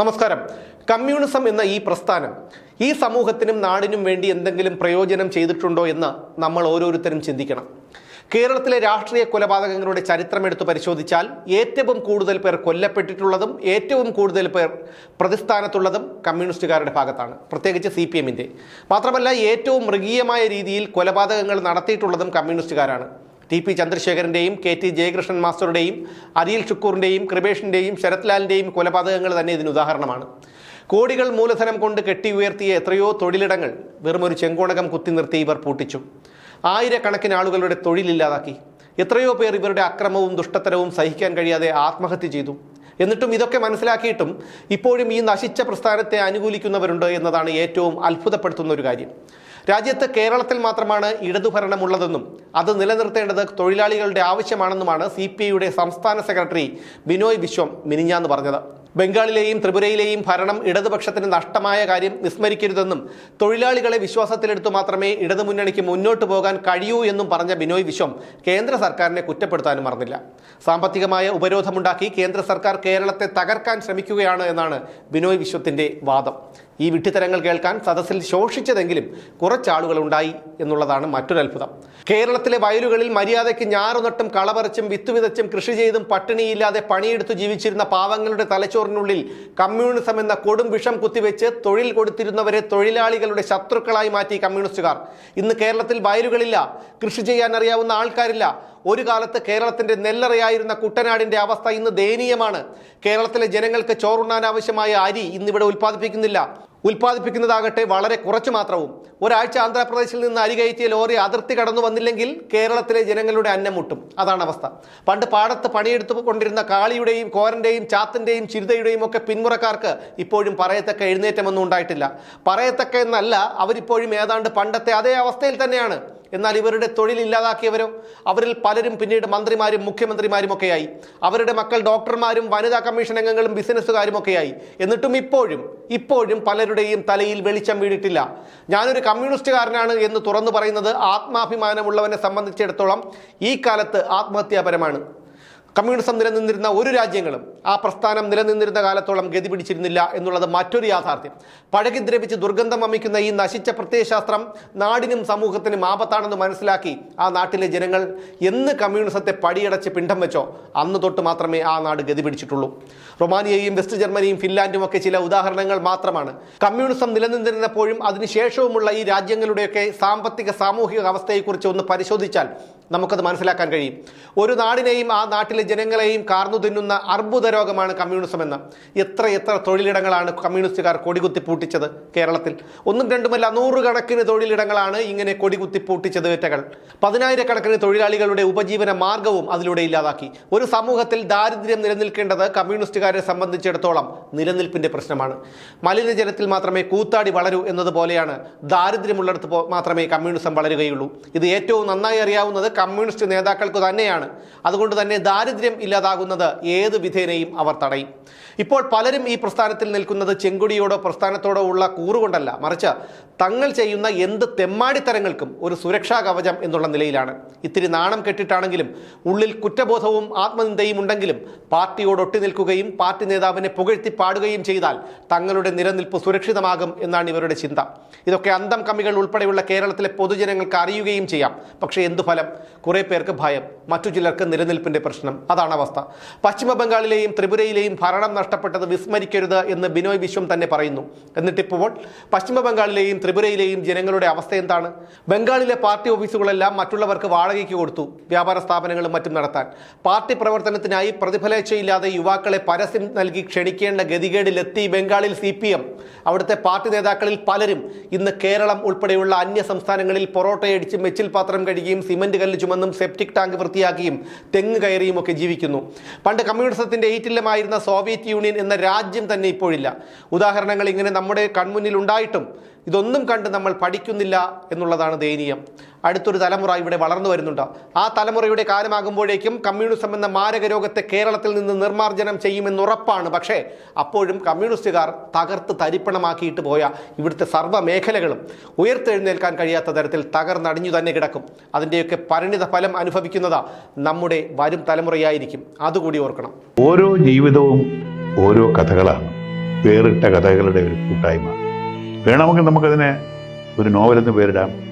നമസ്കാരം. കമ്മ്യൂണിസം എന്ന ഈ പ്രസ്ഥാനം ഈ സമൂഹത്തിനും നാടിനും വേണ്ടി എന്തെങ്കിലും പ്രയോജനം ചെയ്തിട്ടുണ്ടോ എന്ന് നമ്മൾ ഓരോരുത്തരും ചിന്തിക്കണം. കേരളത്തിലെ രാഷ്ട്രീയ കൊലപാതകങ്ങളുടെ ചരിത്രമെടുത്ത് പരിശോധിച്ചാൽ ഏറ്റവും കൂടുതൽ പേർ കൊല്ലപ്പെട്ടിട്ടുള്ളതും ഏറ്റവും കൂടുതൽ പേർ പ്രതിസ്ഥാനത്തുള്ളതും കമ്മ്യൂണിസ്റ്റുകാരുടെ ഭാഗത്താണ് പ്രത്യേകിച്ച് സി പി എമ്മിന്റെ. മാത്രമല്ല ഏറ്റവും മൃഗീയമായ രീതിയിൽ കൊലപാതകങ്ങൾ നടത്തിയിട്ടുള്ളതും കമ്മ്യൂണിസ്റ്റുകാരാണ്. ടി പി ചന്ദ്രശേഖരന്റെയും കെ ടി ജയകൃഷ്ണൻ മാസ്റ്ററുടെയും അരിയൽ ഷുക്കൂറിന്റെയും കൃപേഷിന്റെയും ശരത്ലാലിന്റെയും കൊലപാതകങ്ങൾ തന്നെ ഇതിന് ഉദാഹരണമാണ്. കോടികൾ മൂലധനം കൊണ്ട് കെട്ടി ഉയർത്തിയ എത്രയോ തൊഴിലിടങ്ങൾ വെറും ഒരു ചെങ്കോണകം കുത്തി നിർത്തി ഇവർ പൂട്ടിച്ചു. ആയിരക്കണക്കിന് ആളുകളുടെ തൊഴിലില്ലാതാക്കി എത്രയോ പേർ ഇവരുടെ അക്രമവും ദുഷ്ടത്തരവും സഹിക്കാൻ കഴിയാതെ ആത്മഹത്യ ചെയ്തു. എന്നിട്ടും ഇതൊക്കെ മനസ്സിലാക്കിയിട്ടും ഇപ്പോഴും ഈ നശിച്ച പ്രസ്ഥാനത്തെ അനുകൂലിക്കുന്നവരുണ്ട് എന്നതാണ് ഏറ്റവും അത്ഭുതപ്പെടുത്തുന്ന ഒരു കാര്യം. രാജ്യത്ത് കേരളത്തിൽ മാത്രമാണ് ഇടതുഭരണമുള്ളതെന്നും അത് നിലനിർത്തേണ്ടത് തൊഴിലാളികളുടെ ആവശ്യമാണെന്നുമാണ് സി പി ഐയുടെ സംസ്ഥാന സെക്രട്ടറി ബിനോയ് വിശ്വം മിനിഞ്ഞാന്ന് പറഞ്ഞത്. ബംഗാളിലെയും ത്രിപുരയിലെയും ഭരണം ഇടതുപക്ഷത്തിന് നഷ്ടമായ കാര്യം വിസ്മരിക്കരുതെന്നും തൊഴിലാളികളെ വിശ്വാസത്തിലെടുത്തു മാത്രമേ ഇടതുമുന്നണിക്ക് മുന്നോട്ട് പോകാൻ കഴിയൂ എന്നും പറഞ്ഞ ബിനോയ് വിശ്വം കേന്ദ്ര സർക്കാരിനെ കുറ്റപ്പെടുത്താനും മറന്നില്ല. സാമ്പത്തികമായ ഉപരോധമുണ്ടാക്കി കേന്ദ്ര സർക്കാർ കേരളത്തെ തകർക്കാൻ ശ്രമിക്കുകയാണ് എന്നാണ് ബിനോയ് വിശ്വത്തിന്റെ വാദം. ഈ വിട്ടിത്തരങ്ങൾ കേൾക്കാൻ സദസ്സിൽ ശോഷിച്ചതെങ്കിലും കുറച്ചാളുകളുണ്ടായി എന്നുള്ളതാണ് മറ്റൊരു അത്ഭുതം കേരളത്തിലെ വയലുകളിൽ മര്യാദയ്ക്ക് ഞാറുനട്ടും കളപറിച്ചും വിത്തുവിതച്ചും കൃഷി ചെയ്തും പട്ടിണിയില്ലാതെ പണിയെടുത്തു ജീവിച്ചിരുന്ന പാവങ്ങളുടെ തലച്ചോറിനുള്ളിൽ കമ്മ്യൂണിസം എന്ന കൊടും വിഷം കുത്തിവെച്ച് തൊഴിൽ കൊടുത്തിരുന്നവരെ തൊഴിലാളികളുടെ ശത്രുക്കളായി മാറ്റി കമ്മ്യൂണിസ്റ്റുകാർ. ഇന്ന് കേരളത്തിൽ വയലുകളില്ല കൃഷി ചെയ്യാൻ അറിയാവുന്ന ആൾക്കാരില്ല ഒരു കാലത്ത് കേരളത്തിന്റെ നെല്ലറയായിരുന്ന കുട്ടനാടിന്റെ അവസ്ഥ ഇന്ന് ദയനീയമാണ്. കേരളത്തിലെ ജനങ്ങൾക്ക് ചോറുണ്ണാൻ ആവശ്യമായ അരി ഇന്നിവിടെ ഉൽപ്പാദിപ്പിക്കുന്നില്ല. ഉൽപ്പാദിപ്പിക്കുന്നതാകട്ടെ വളരെ കുറച്ച് മാത്രവും. ഒരാഴ്ച ആന്ധ്രാപ്രദേശിൽ നിന്ന് അരി കയറ്റിയ ലോറി അതിർത്തി കടന്നു വന്നില്ലെങ്കിൽ കേരളത്തിലെ ജനങ്ങളുടെ അന്നം മുട്ടും. അതാണ് അവസ്ഥ. പണ്ട് പാടത്ത് പണിയെടുത്തു കൊണ്ടിരുന്ന കാളിയുടെയും കോരന്റെയും ചാത്തിന്റെയും ചിരുതയുടെയും ഒക്കെ പിന്മുറക്കാർക്ക് ഇപ്പോഴും പറയത്തക്ക എഴുന്നേറ്റമൊന്നും ഉണ്ടായിട്ടില്ല. പറയത്തക്ക എന്നല്ല അവരിപ്പോഴും ഏതാണ്ട് പണ്ടത്തെ അതേ അവസ്ഥയിൽ തന്നെയാണ്. എന്നാൽ ഇവരുടെ തൊഴിൽ ഇല്ലാതാക്കിയവരോ അവരിൽ പലരും പിന്നീട് മന്ത്രിമാരും മുഖ്യമന്ത്രിമാരും ഒക്കെയായി. അവരുടെ മക്കൾ ഡോക്ടർമാരും വനിതാ കമ്മീഷൻ അംഗങ്ങളും ബിസിനസ്സുകാരും ഒക്കെയായി. എന്നിട്ടും ഇപ്പോഴും ഇപ്പോഴും പലരുടെയും തലയിൽ വെളിച്ചം വീണിട്ടില്ല. ഞാനൊരു കമ്മ്യൂണിസ്റ്റുകാരനാണ് എന്ന് തുറന്നു പറയുന്നത് ആത്മാഭിമാനമുള്ളവനെ സംബന്ധിച്ചിടത്തോളം ഈ കാലത്ത് ആത്മഹത്യാപരമാണ്. കമ്മ്യൂണിസം നിലനിന്നിരുന്ന ഒരു രാജ്യങ്ങളും ആ പ്രസ്ഥാനം നിലനിന്നിരുന്ന കാലത്തോളം ഗതി പിടിച്ചിരുന്നില്ല എന്നുള്ളത് മറ്റൊരു യാഥാർത്ഥ്യം. പഴകി ദ്രവിച്ച് ദുർഗന്ധം വമിക്കുന്ന ഈ നശിച്ച പ്രത്യയശാസ്ത്രം നാടിനും സമൂഹത്തിനും ആപത്താണെന്ന് മനസ്സിലാക്കി ആ നാട്ടിലെ ജനങ്ങൾ എന്ന് കമ്മ്യൂണിസത്തെ പടിയടച്ച് പിണ്ടം വെച്ചോ? അന്ന് തൊട്ട് മാത്രമേ ആ നാട് ഗതി പിടിച്ചിട്ടുള്ളൂ. റൊമാനിയയും വെസ്റ്റ് ജർമ്മനിയും ഫിൻലാൻഡും ഒക്കെ ചില ഉദാഹരണങ്ങൾ മാത്രമാണ്. കമ്മ്യൂണിസം നിലനിന്നിരുന്നപ്പോഴും അതിനുശേഷവുമുള്ള ഈ രാജ്യങ്ങളുടെയൊക്കെ സാമ്പത്തിക സാമൂഹിക അവസ്ഥയെക്കുറിച്ച് ഒന്ന് പരിശോധിച്ചാൽ നമുക്കത് മനസ്സിലാക്കാൻ കഴിയും. ഒരു നാടിനെയും ആ നാട്ടിലെ ജനങ്ങളെയും കാർന്നു തിന്നുന്ന അർബുദ രോഗമാണ് കമ്മ്യൂണിസം എന്ന് എത്ര എത്ര തൊഴിലിടങ്ങളാണ് കമ്മ്യൂണിസ്റ്റുകാർ കൊടികുത്തി പൂട്ടിച്ചത് കേരളത്തിൽ. ഒന്നും രണ്ടുമല്ല നൂറുകണക്കിന് തൊഴിലിടങ്ങളാണ് ഇങ്ങനെ കൊടികുത്തി പൂട്ടിച്ചത് വേറ്റകൾ പതിനായിരക്കണക്കിന് തൊഴിലാളികളുടെ ഉപജീവന മാർഗവും അതിലൂടെ ഇല്ലാതാക്കി. ഒരു സമൂഹത്തിൽ ദാരിദ്ര്യം നിലനിൽക്കേണ്ടത് കമ്മ്യൂണിസ്റ്റുകാരെ സംബന്ധിച്ചിടത്തോളം നിലനിൽപ്പിന്റെ പ്രശ്നമാണ്. മലിനജലത്തിൽ മാത്രമേ കൂത്താടി വളരൂ എന്നതുപോലെയാണ് ദാരിദ്ര്യമുള്ളിടത്ത് മാത്രമേ കമ്മ്യൂണിസം വളരുകയുള്ളൂ. ഇത് ഏറ്റവും നന്നായി അറിയാവുന്നത് കമ്മ്യൂണിസ്റ്റ് നേതാക്കൾക്ക് തന്നെയാണ്. അതുകൊണ്ട് തന്നെ ദാരിദ്ര്യം ഇല്ലാതാകുന്നത് ഏത് വിധേനയും അവർ തടയും. ഇപ്പോൾ പലരും ഈ പ്രസ്ഥാനത്തിൽ നിൽക്കുന്നത് ചെങ്കൊടിയോടോ പ്രസ്ഥാനത്തോടോ ഉള്ള കൂറുകൊണ്ടല്ല. മറിച്ച് തങ്ങൾ ചെയ്യുന്ന എന്ത് തെമ്മാടിത്തരങ്ങൾക്കും ഒരു സുരക്ഷാ കവചം എന്നുള്ള നിലയിലാണ്. ഇത്തിരി നാണം കെട്ടിട്ടാണെങ്കിലും ഉള്ളിൽ കുറ്റബോധവും ആത്മനിന്ദയും ഉണ്ടെങ്കിലും പാർട്ടിയോട് ഒട്ടിനിൽക്കുകയും പാർട്ടി നേതാവിനെ പുകഴ്ത്തി പാടുകയും ചെയ്താൽ തങ്ങളുടെ നിലനിൽപ്പ് സുരക്ഷിതമാകും എന്നാണ് ഇവരുടെ ചിന്ത. ഇതൊക്കെ അന്തം കമ്മികൾ ഉൾപ്പെടെയുള്ള കേരളത്തിലെ പൊതുജനങ്ങൾക്ക് അറിയുകയും ചെയ്യാം. പക്ഷേ എന്തു ഫലം? കുറേ പേർക്ക് ഭയം. മറ്റു ചിലർക്ക് നിലനിൽപ്പിന്റെ പ്രശ്നം. അതാണ് അവസ്ഥ. പശ്ചിമ ബംഗാളിലെയും ത്രിപുരയിലെയും ഭരണം നഷ്ടപ്പെട്ടത് വിസ്മരിക്കരുത് എന്ന് ബിനോയ് വിശ്വം തന്നെ പറയുന്നു. എന്നിട്ടിപ്പോൾ പശ്ചിമ ബംഗാളിലെയും ത്രിപുരയിലെയും ജനങ്ങളുടെ അവസ്ഥ എന്താണ്? ബംഗാളിലെ പാർട്ടി ഓഫീസുകളെല്ലാം മറ്റുള്ളവർക്ക് വാടകയ്ക്ക് കൊടുത്തു. വ്യാപാര സ്ഥാപനങ്ങളും മറ്റും നടത്താൻ. പാർട്ടി പ്രവർത്തനത്തിനായി പ്രതിഫലേച്ഛയില്ലാതെ യുവാക്കളെ പരസ്യം നൽകി ക്ഷണിക്കേണ്ട ഗതികേടിലെത്തി ബംഗാളിൽ സി പി എം അവിടുത്തെ പാർട്ടി നേതാക്കളിൽ പലരും ഇന്ന് കേരളം ഉൾപ്പെടെയുള്ള അന്യ സംസ്ഥാനങ്ങളിൽ പൊറോട്ടയടിച്ച് മെച്ചിൽ പാത്രം കഴുകിയും സിമന്റ് കല്ല് ചുമന്നും സെപ്റ്റിക് ടാങ്ക് വൃത്തിയാക്കിയും തെങ്ങ് കയറിയും ഒക്കെ ജീവിക്കുന്നു. പണ്ട് കമ്മ്യൂണിസത്തിന്റെ ഏറ്റില്ലമായിരുന്ന സോവിയറ്റ് യൂണിയൻ എന്ന രാജ്യം തന്നെ ഇപ്പോഴില്ല. ഉദാഹരണങ്ങൾ ഇങ്ങനെ നമ്മുടെ കൺമുന്നിൽ ഉണ്ടായിട്ടും ഇതൊന്നും കണ്ട് നമ്മൾ പഠിക്കുന്നില്ല എന്നുള്ളതാണ് ദയനീയം. അടുത്തൊരു തലമുറ ഇവിടെ വളർന്നു വരുന്നുണ്ട്. ആ തലമുറയുടെ കാലമാകുമ്പോഴേക്കും കമ്മ്യൂണിസം എന്ന മാരക രോഗത്തെ കേരളത്തിൽ നിന്ന് നിർമ്മാർജനം ചെയ്യുമെന്നുറപ്പാണ് പക്ഷേ അപ്പോഴും കമ്മ്യൂണിസ്റ്റുകാർ തകർത്ത് തരിപ്പണമാക്കിയിട്ട് പോയ ഇവിടുത്തെ സർവ മേഖലകളും ഉയർത്തെഴുന്നേൽക്കാൻ കഴിയാത്ത തരത്തിൽ തകർന്നടിഞ്ഞു തന്നെ കിടക്കും. അതിന്റെയൊക്കെ പരിണിത ഫലം അനുഭവിക്കുന്നത് നമ്മുടെ വരും തലമുറയായിരിക്കും. അതുകൂടി ഓർക്കണം. ഓരോ ജീവിതവും ഓരോ കഥകളാണ്. വേറിട്ട കഥകളുടെ ഒരു കൂട്ടായ്മ. വേണമെങ്കിൽ നമുക്കതിനെ ഒരു നോവലെന്ന് പേരിടാം.